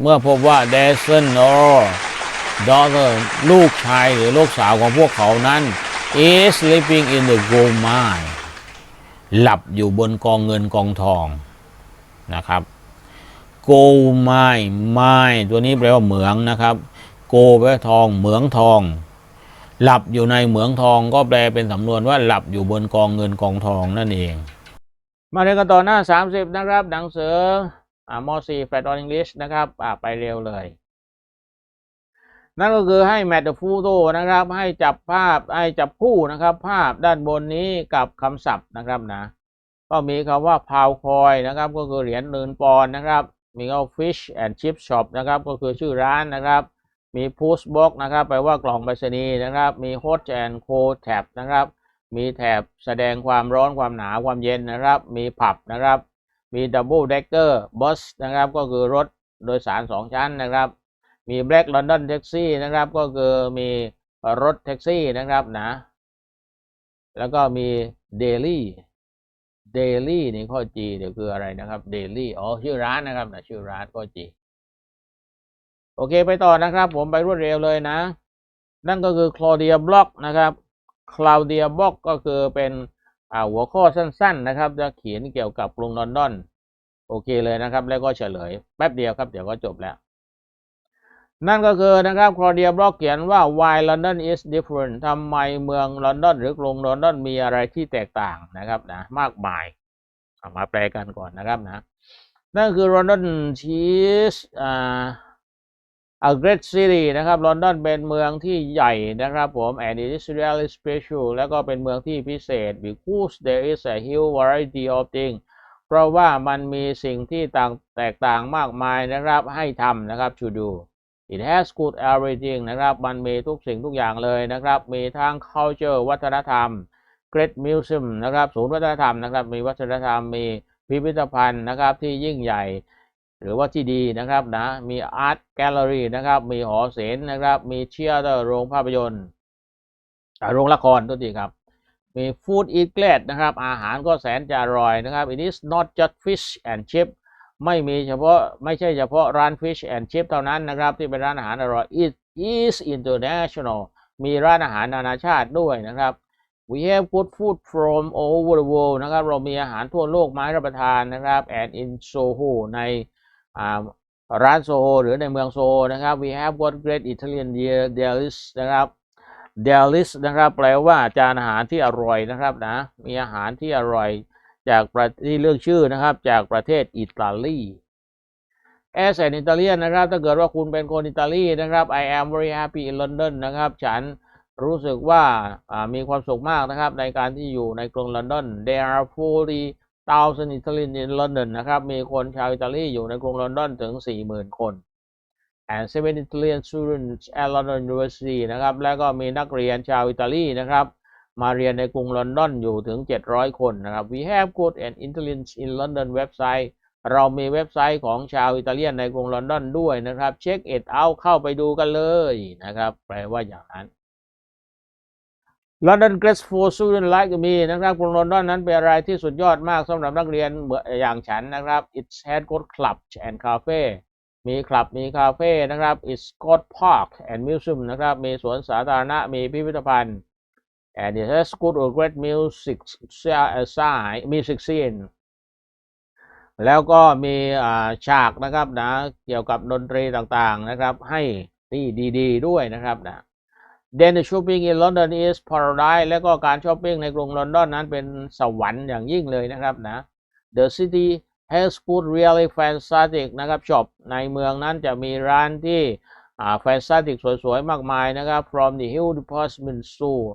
เมื่อพบว่า d a s o n or daughter ลูกชายหรือลูกสาวของพวกเขานั้น is sleeping in the gold mine หลับอยู่บนกองเงินกองทองนะครับ gold mine mine ตัวนี้แปลว่าเหมืองนะครับ gold แปลว่าทอง เหมืองทอง หลับอยู่ในเหมืองทองก็แปลเป็นสำนวนว่าหลับอยู่บนกองเงินกองทองนั่นเอง มาเรียนกันต่อหน้า 30 นะครับ หนังสือ อ่าม4 Flat on English นะครับอ่าไปเร็วเลย นั่นก็คือให้แมทฟูโตนะครับ ให้จับภาพให้จับคู่นะครับ ภาพด้านบนนี้กับคำศัพท์นะครับนะ ก็มีคำว่าพาวคอยนะครับ ก็คือเหรียญเนินปอนนะครับ มีก็ fish and chip shop นะครับ ก็คือชื่อร้านนะครับมี post box นะครับแปลว่ากล่องไปรษณีย์นะครับ มี hot and cold tab นะครับ มีแถบแสดงความร้อนความหนาวความเย็นนะครับ มีผับนะครับ มี double decker bus นะครับก็คือรถโดยสารสองชั้นนะครับ มี black london taxi นะครับก็คือมีรถแท็กซี่นะครับนะ แล้วก็มี daily daily นี่ข้อ G เดี๋ยวคืออะไรนะครับ daily อ๋อชื่อร้านนะครับนะชื่อร้านข้อ G โอเคไปต่อนะครับ ผมไปรวดเร็วเลยนะ นั่นก็คือ Claudia Block นะครับ Claudia Block ก็คือเป็น หัวข้อสั้น ๆนะครับ จะเขียนเกี่ยวกับกรุงลอนดอน โอเคเลยนะครับ แล้วก็เฉลย แป๊บเดียวครับ เดี๋ยวก็จบแล้ว นั่นก็คือนะครับ Claudia Block เขียนว่า why London is different ทำไมเมืองลอนดอนหรือกรุงลอนดอนมีอะไรที่แตกต่างนะครับนะมากมายเอามาแปลกันก่อนนะครับนะนั่นคือ London is อ่า a great city นะครับลอนดอนเป็นเมืองที่ใหญ่นะครับผม and it is really special แล้วก็เป็นเมืองที่พิเศษ because there is a huge variety of things เพราะว่ามันมีสิ่งที่ต่างแตกต่างมากมายนะครับให้ทำนะครับ to do it has good everything นะครับ มันมีทุกสิ่งทุกอย่างเลยนะครับ มีทั้ง culture วัฒนธรรม great museum นะครับ ศูนย์วัฒนธรรมนะครับ มีวัฒนธรรม มีพิพิธภัณฑ์นะครับที่ยิ่งใหญ่ หรือว่าที่ดีนะครับนะมีอาร์ตแกลเลอรี่นะครับมีหอศิลป์นะครับมีเชียร์โรงภาพยนตร์โรงละครตัวทีครับมีฟู้ดอีทเกลดนะครับอาหารก็แสนจะอร่อยนะครับ it is not just fish and chip ไม่มีเฉพาะไม่ใช่เฉพาะร้าน fish and chip เท่านั้นนะครับ ที่เป็นร้านอาหารอร่อย it is international มีร้านอาหารนานาชาติด้วยนะครับ we have good food from all over the world นะครับ เรามีอาหารทั่วโลกมาให้รับประทานนะครับ and in Soho ใน ร้านโซโฮหรือในเมืองโซโฮนะครับ we have got great Italian delis นะครับ delis นะครับแปลว่าจานอาหารที่อร่อยนะครับนะมีอาหารที่อร่อยจากประที่เลือกชื่อนะครับจากประเทศอิตาลี as an Italian นะครับ ถ้าเกิดว่าคุณเป็นคนอิตาลีนะครับ I am very happy in London นะครับ ฉันรู้สึกว่ามีความสุขมากนะครับในการที่อยู่ในกรุงลอนดอน there are 40,000 Italian in London นะครับ มีคนชาวอิตาลีอยู่ในกรุงลอนดอนถึง 40,000 คน and seven Italian students at London University นะครับ แล้วก็มีนักเรียนชาวอิตาลีนะครับ มาเรียนในกรุงลอนดอนอยู่ถึง 700 คนนะครับ we have good and Italians in London website เรามีเว็บไซต์ของชาวอิตาเลียนในกรุงลอนดอนด้วยนะครับ check it out เข้าไปดูกันเลยนะครับ แปลว่าอย่างนั้น London Great for Student Like Me นะครับกรุงลอนดอนนั้นเป็นอะไรที่สุดยอดมากสำหรับนักเรียนเหมืออย่างฉันนะครับ It's had got club and cafe มีคลับมีคาเฟ่นะครับ It's got park and museum นะครับ มีสวนสาธารณะ มีพิพิธภัณฑ์ and it has good or great music side music scene แล้วก็มีอ่าฉากนะครับนะเกี่ยวกับดนตรีต่างๆนะครับ ให้ที่ดี ๆ ด้วยนะครับนะ เดนช้อปปิ้ง in London is paradise และก็การช้อปปิ้งในกรุงลอนดอนนั้นเป็นสวรรค์อย่างยิ่งเลยนะครับนะ The city has got really fantastic นะครับช็อปในเมืองนั้นจะมีร้านที่แฟนซาติกสวยๆ มากมายนะครับ from the hill department store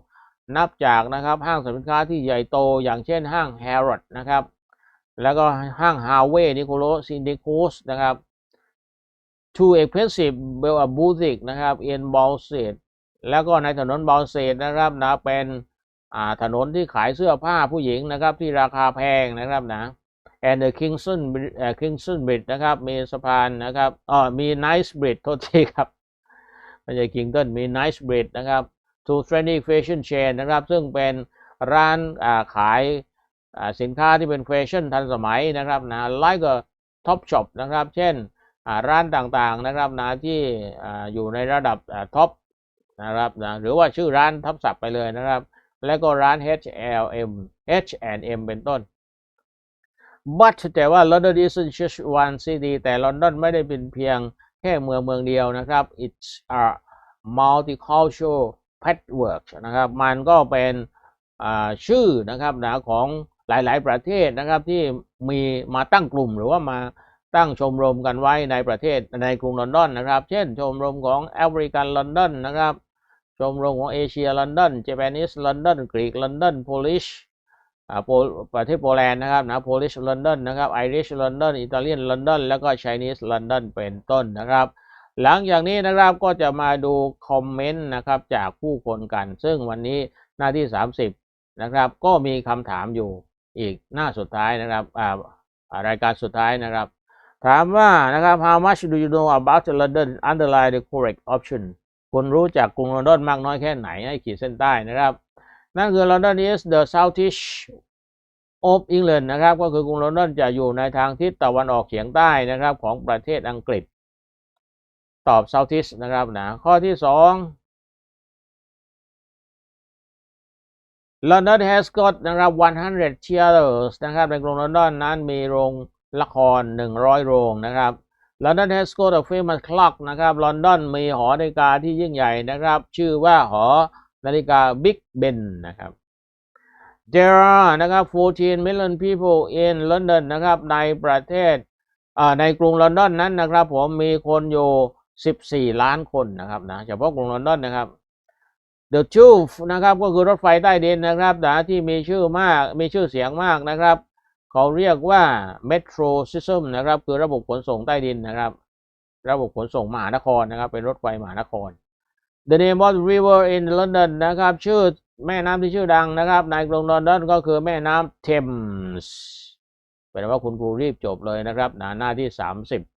นับจากนะครับห้างสรรพสินค้าที่ใหญ่โตอย่างเช่นห้าง Harrod นะครับ แล้วก็ห้าง Harvey Nicholas Syndicus นะครับ too expensive boutique นะครับ in b a l s e t แล้วก็ในถนนบอลเซตนะครับนะเป็นถนนที่ขายเสื้อผ้าผู้หญิงนะครับที่ราคาแพงนะครับนะ and the Kingston Bri- เอ่อ Kingston Bridge นะครับมีสะพานนะครับอ๋อมี Nice Bridge โทษทีครับไม่ใช่ Kingston มี Nice Bridge นะครับ to trendy fashion chain นะครับ ซึ่งเป็นร้านขายสินค้าที่เป็นแฟชั่นทันสมัยนะครับนะ like a top shop นะครับ เช่นร้านต่างๆนะครับนะที่อยู่ในระดับท็อป นะครับนะหรือว่าชื่อร้านทับศัพท์ไปเลยนะครับ แล้วก็ร้าน HLM H&M เป็นต้น but แต่ว่า London isn't just one city แต่ลอนดอนไม่ได้เป็นเพียงแค่เมืองเมืองเดียวนะครับ it's a multicultural patchwork นะครับ มันก็เป็นชื่อนะครับนะของหลาย ๆ ประเทศนะครับที่มีมาตั้งกลุ่มหรือว่ามาตั้งชมรมกันไว้ในประเทศในกรุงลอนดอนนะครับ เช่นชมรมของแอฟริกันลอนดอนนะครับ ชมรมของเอเชียลอนดอนเจแปนิสลอนดอนกรีกลอนดอนโพลิชประเทศโปแลนด์นะครับนะโพลิชลอนดอนนะครับไอริชลอนดอนอิตาเลียนลอนดอนแล้วก็ไชนีสลอนดอนเป็นต้นนะครับ หลังจากนี้นะครับก็จะมาดูคอมเมนต์นะครับจากผู้คนกัน ซึ่งวันนี้หน้าที่ 30นะครับก็มีคำถามอยู่อีกหน้าสุดท้ายนะครับอ่าอ่ารายการสุดท้ายนะครับ ถามว่านะครับ how much do you know about London underline the correct option คุณรู้จักกรุงลอนดอนมากน้อยแค่ไหนให้ขีดเส้นใต้นะครับ นั่นคือ London is the southeast of England นะครับ ก็คือกรุงลอนดอนจะอยู่ในทางทิศตะวันออกเฉียงใต้นะครับของประเทศอังกฤษ ตอบ southeast นะครับนะข้อที่สอง London has got นะครับ100 theaters นะครับในกรุงลอนดอนนั้นมีโรงละคร 100 โรงนะครับ London has got a famous clock นะครับลอนดอนมีหอนาฬิกาที่ยิ่งใหญ่นะครับ ชื่อว่าหอนาฬิกา Big Ben นนะครับ There are นะครับ14 million people in London นะครับในประเทศในกรุงลอนดอนนั้นนะครับผมมีคนอยู่ 14 ล้านคนนะครับนะเฉพาะกรุงลอนดอนนะครับ The Tube นะครับก็คือรถไฟใต้ดินนะครับนะที่มีชื่อมากมีชื่อเสียงมากนะครับ เขาเรียกว่า Metro System นะครับ คือระบบขนส่งใต้ดินนะครับ ระบบขนส่งมหานครนะครับ เป็นรถไฟมหานคร The name of the river in London นะครับ ชื่อแม่น้ำที่ชื่อดังนะครับ ในกรุงลอนดอนก็คือแม่น้ำเทมส์เป็นว่าคุณครูรีบจบเลยนะครับ หน้าหน้าที่ 30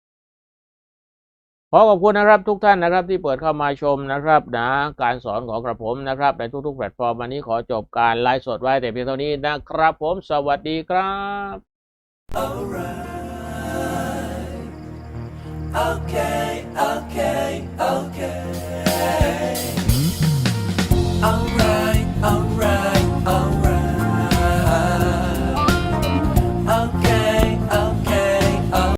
อขอบคุณนะครับทุกท่านนะครับที่เปิดเข้ามาชมนะครับนะการสอนของกระผมนะครับ ในทุกๆแพลตฟอร์มวันนี้ขอจบการไลฟ์สดไว้แต่เพียงเท่านี้นะครับผมสวัสดีครับ Alright. okay.